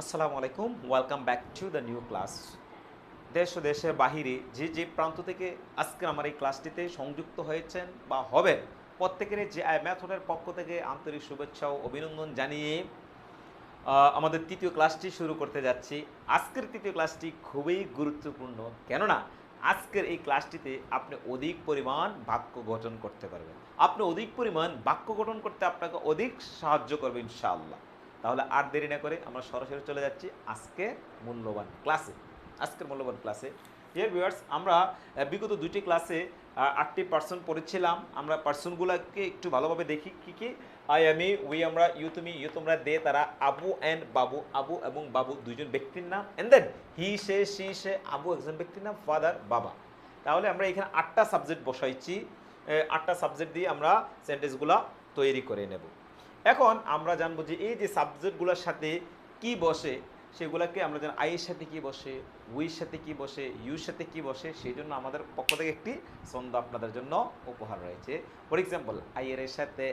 আসসালামু আলাইকুম welcome back to the new class দেশ ও দেশের বাহিরে যে যে প্রান্ত থেকে আজকে আমার এই ক্লাসটিতে সংযুক্ত হয়েছেন বা হবেন, প্রত্যেকের যে আই ম্যাথডের পক্ষ থেকে আন্তরিক শুভেচ্ছা ও অভিনন্দন জানিয়ে আমাদের তৃতীয় ক্লাসটি শুরু করতে যাচ্ছি। আজকের তৃতীয় ক্লাসটি খুবই গুরুত্বপূর্ণ, কেননা আজকের এই ক্লাসটিতে আপনি অধিক পরিমাণ বাক্য গঠন করতে পারবেন। আপনি অধিক পরিমাণ বাক্য গঠন করতে আপনাকে অধিক সাহায্য করবে ইনশাআল্লাহ। তাহলে আর দেরি না করে আমরা সরাসরি চলে যাচ্ছি আজকে মূল্যবান ক্লাসে আজকের মূল্যবান ক্লাসে ডিয়ার ভিউয়ার্স আমরা বিগত দুইটি ক্লাসে আটটি পার্সন পড়েছিলাম। আমরা পার্সনগুলোকে একটু ভালোভাবে দেখি কি কি। আই আমি উই আমরা ইউ তুমি ইউ তোমরা দে তারা, আবু অ্যান্ড বাবু। আবু এবং বাবু দুইজন ব্যক্তির নাম। অ্যান্ড দেন হি সে সি সে আবু একজন ব্যক্তির নাম ফাদার বাবা। তাহলে আমরা এখানে আটটা সাবজেক্ট বসাইছি। আটটা সাবজেক্ট দিয়ে আমরা সেন্টেন্সগুলো তৈরি করে নেব। এখন আমরা জানব যে এই যে সাবজেক্টগুলোর সাথে কি বসে, সেগুলোকে আমরা জানি আইয়ের সাথে কি বসে উইর সাথে কি বসে ইউর সাথে কি বসে, সেই জন্য আমাদের পক্ষ থেকে একটি ছন্দ আপনাদের জন্য উপহার রয়েছে। ফর এক্সাম্পল আইয়ের সাথে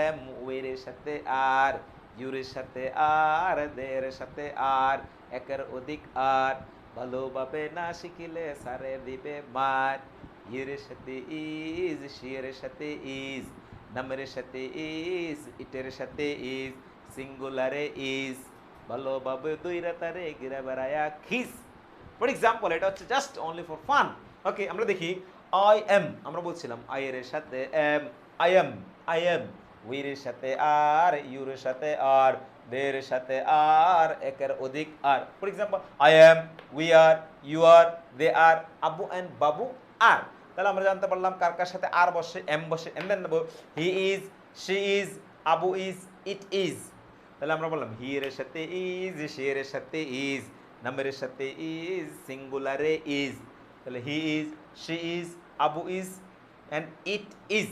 এম উইর সাথে আর ইউরের সাথে আর দের সাথে আর একের অধিক আর ভালোভাবে না শিখিলে সারে দিবে মার ইয়ের সাথে ইজ শিয়ের সাথে ইজ নামের সাথে ইজ ইটের সাথে ইজ সিঙ্গুলারে ইজ ভালোভাবে দুই রাতারে গিরা বেড়ায়া খিস। ফর এক্সাম্পল এটা হচ্ছে just only for fun okay আমরা দেখি আই এম আমরা বলছিলাম আই এর সাথে am I am I am উইরের সাথে আর ইউরের সাথে আর দের সাথে আর, একের অধিক are. For example I am we are you are they are Abu and Babu are তাহলে আমরা জানতে পারলাম কার কার সাথে আর বসে, এম বসে, am then he is, she is, Abu is, it is. তাহলে আমরা বললাম, হি এর সাথে ইজ, শি এর সাথে ইজ, নামের সাথে ইজ, সিঙ্গুলারে ইজ। তাহলে he is, she is, Abu is and it is.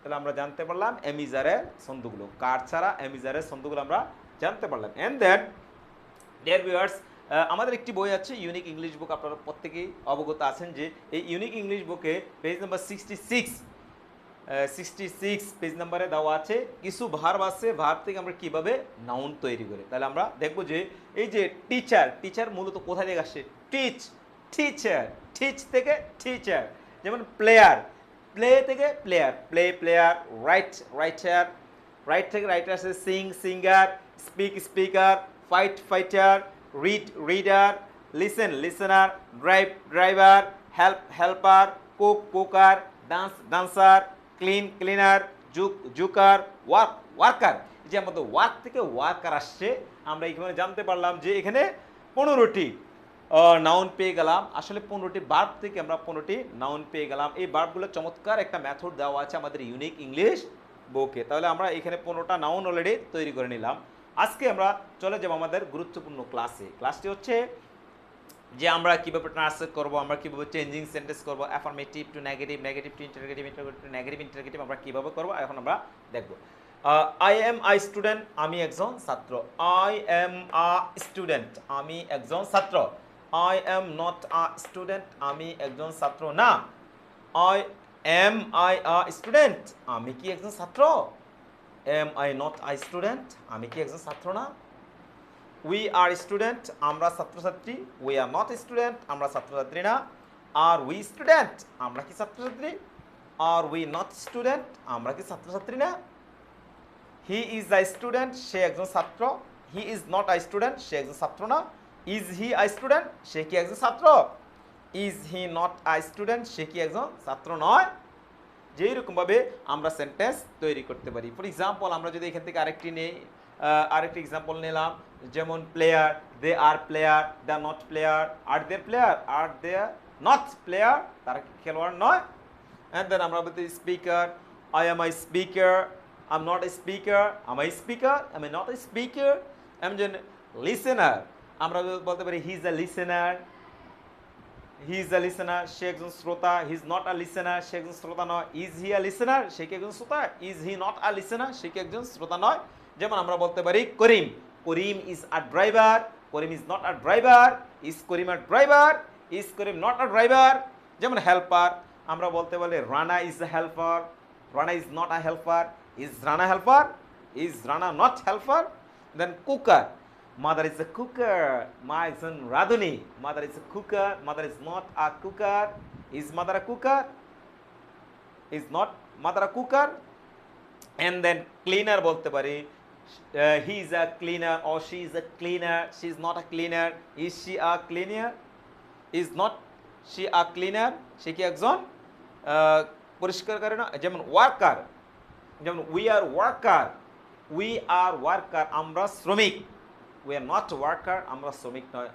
তাহলে আমরা জানতে পারলাম এমিজারের ছন্দগুলো। কার ছাড়া এমিজারের ছন্দগুলো আমরা জানতে পারলাম। অ্যান্ড দ্যাট ডিয়ার ভিউয়ার্স আমাদের একটি বই আছে ইউনিক ইংলিশ বুক আপনারা প্রত্যেকেই অবগত আছেন যে এই ইউনিক ইংলিশ বুকে page number sixty six sixty six page নাম্বারে দেওয়া আছে, কিছু ভার্ব আছে ভার্ব থেকে আমরা কীভাবে নাউন তৈরি করি। তাহলে আমরা দেখব যে এই যে টিচার টিচার মূলত কোথায় থেকে আসে? টিচ টিচার টিচ থেকে টিচার যেমন প্লেয়ার প্লে থেকে player play player right writer right থেকে রাইটার আছে sing singer speak speaker fight fighter read reader listen listener drive driver help helper cook cooker dance dancer clean cleaner joke joker work worker যে আমাদের work থেকে worker আসছে, আমরা এখানে জানতে পারলাম যে এখানে পনেরোটি নাউন পেয়ে গেলাম। আসলে পনেরোটি বার্ব থেকে আমরা পনেরোটি নাউন পেয়ে গেলাম। এই বার্বগুলো চমৎকার একটা মেথড দেওয়া আছে আমাদের ইউনিক ইংলিশ বুকে তাহলে আমরা এখানে পনেরোটা নাউন অলরেডি তৈরি করে নিলাম। আজকে আমরা চলে যাব আমাদের গুরুত্বপূর্ণ ক্লাসে ক্লাসটি হচ্ছে যে আমরা কীভাবে ট্রান্সলেট করব, আমরা কীভাবে চেঞ্জিং সেন্টেন্স করব affirmative to negative negative to interrogative interrogative to negative interrogative আমরা কীভাবে করব, এখন আমরা দেখব। আই এম আই স্টুডেন্ট আমি একজন ছাত্র। আই এম আ স্টুডেন্ট আমি একজন ছাত্র। I am not a student আমি একজন ছাত্র না। I am I a student আমি কি একজন ছাত্র? Am I not I student আমি কি একজন ছাত্র না? উই আর স্টুডেন্ট আমরা ছাত্রছাত্রী। উই আর নট স্টুডেন্ট আমরা ছাত্রছাত্রী না। আর উই স্টুডেন্ট আমরা কি ছাত্রছাত্রী? আর উই নট স্টুডেন্ট আমরা কি ছাত্রছাত্রী না? হি ইজ আই স্টুডেন্ট সে একজন ছাত্র। He is not I student সে একজন ছাত্র না। ইজ হি আই স্টুডেন্ট সে কি একজন ছাত্র? Is he not I student সে কি একজন ছাত্র নয়? যেই রকমভাবে আমরা সেন্টেন্স তৈরি করতে পারি। ফর এক্সাম্পল আমরা যদি এখান থেকে আরেকটি নেই আরেকটি এক্সাম্পল নিলাম, যেমন player they are player they are not player are they player are they not player তারা খেলোয়াড় নয়? অ্যান্ড দেন আমরা বলতে speaker I am I speaker I am not a speaker am I speaker I am not a speaker I am listener আমরা বলতে পারি he is a listener he is a listener সে একজন শ্রোতা he is not a listener সে একজন শ্রোতা নয়। Is he a listener সে কি একজন শ্রোতা? Is he not a listener সে কি একজন শ্রোতা নয়। যেমন আমরা বলতে পারি, Karim. Karim is a driver Karim is not a driver is Karim a driver is Karim not a driver যেমন হেল্পার আমরা বলতে পারি Rana is a helper Rana is not a helper is Rana helper is Rana not helper then cooker Mother is a cooker. My son Radhuni. Mother is a cooker. Mother is not a cooker. Is mother a cooker? Is not mother a cooker? And then cleaner বলতে পারি he is a cleaner or she is a cleaner. She is not a cleaner. Is she a cleaner? Is not she a cleaner? সে কি একজন আহ, পরিষ্কারকারী না যেমন worker যেমন we are worker we are worker আমরা শ্রমিক উই আর নট ওয়ার্কার আমরা শ্রমিক নয়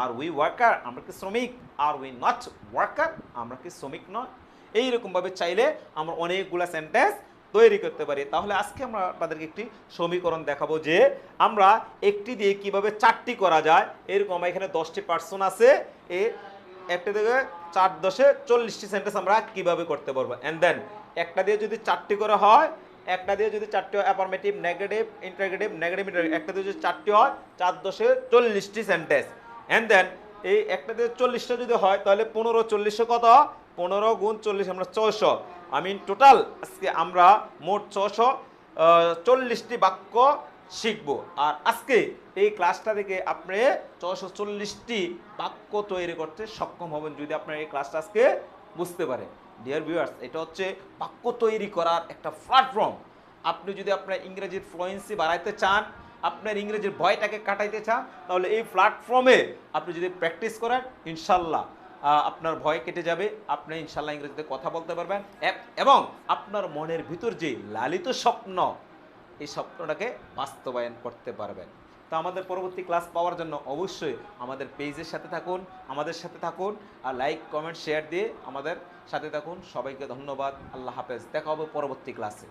আর উই ওয়ার্কার আমরা কি শ্রমিক আর উই নট ওয়ার্কার আমরা কি শ্রমিক নয় এইরকমভাবে চাইলে আমরা অনেকগুলো সেন্টেন্স তৈরি করতে পারি। তাহলে আজকে আমরা আপনাদেরকে একটি সমীকরণ দেখাবো যে আমরা একটি দিয়ে কীভাবে চারটি করা যায়। এরকম এখানে দশটি পার্সন আছে। এ একটা থেকে চার দশে চল্লিশটি সেন্টেন্স আমরা কীভাবে করতে পারব। অ্যান্ড দেন একটা দিয়ে যদি চারটি করা হয় একটা দিয়ে যদি চারটি হয় অ্যাফার্মেটিভ নেগেটিভ ইন্টারগেটিভ নেগেটিভ একটা দিয়ে যদি চারটি হয়, চার দশে চল্লিশটি সেন্টেন্স অ্যান্ড দেন এই একটা দিয়ে চল্লিশটা যদি হয়, তাহলে পনেরো চল্লিশে কত? পনেরো গুণ চল্লিশ, আমরা ছশো আমি টোটাল আজকে আমরা মোট ছশো চল্লিশটি বাক্য শিখব। আর আজকে এই ক্লাসটা থেকে আপনি ছশো চল্লিশটি বাক্য তৈরি করতে সক্ষম হবেন, যদি আপনার এই ক্লাসটা আজকে বুঝতে পারেন। ডিয়ার ভিউয়ার্স এটা হচ্ছে বাক্য তৈরি করার একটা প্ল্যাটফর্ম আপনি যদি আপনার ইংরেজির ফ্লুয়েন্সি বাড়াইতে চান, আপনার ইংরেজির ভয়টাকে কাটাইতে চান, তাহলে এই প্ল্যাটফর্মে আপনি যদি প্র্যাকটিস করেন, ইনশাল্লাহ আপনার ভয় কেটে যাবে, আপনি ইনশাল্লাহ ইংরেজিতে কথা বলতে পারবেন। এব- আপনার মনের ভিতর যে লালিত স্বপ্ন, এই স্বপ্নটাকে বাস্তবায়ন করতে পারবেন। তো আমাদের পরবর্তী ক্লাস পাওয়ার জন্য অবশ্যই আমাদের পেজের সাথে থাকুন, আমাদের সাথে থাকুন আর লাইক কমেন্ট শেয়ার দিয়ে আমাদের সাথে থাকুন। সবাইকে ধন্যবাদ। আল্লাহ হাফেজ। দেখা হবে পরবর্তী ক্লাসে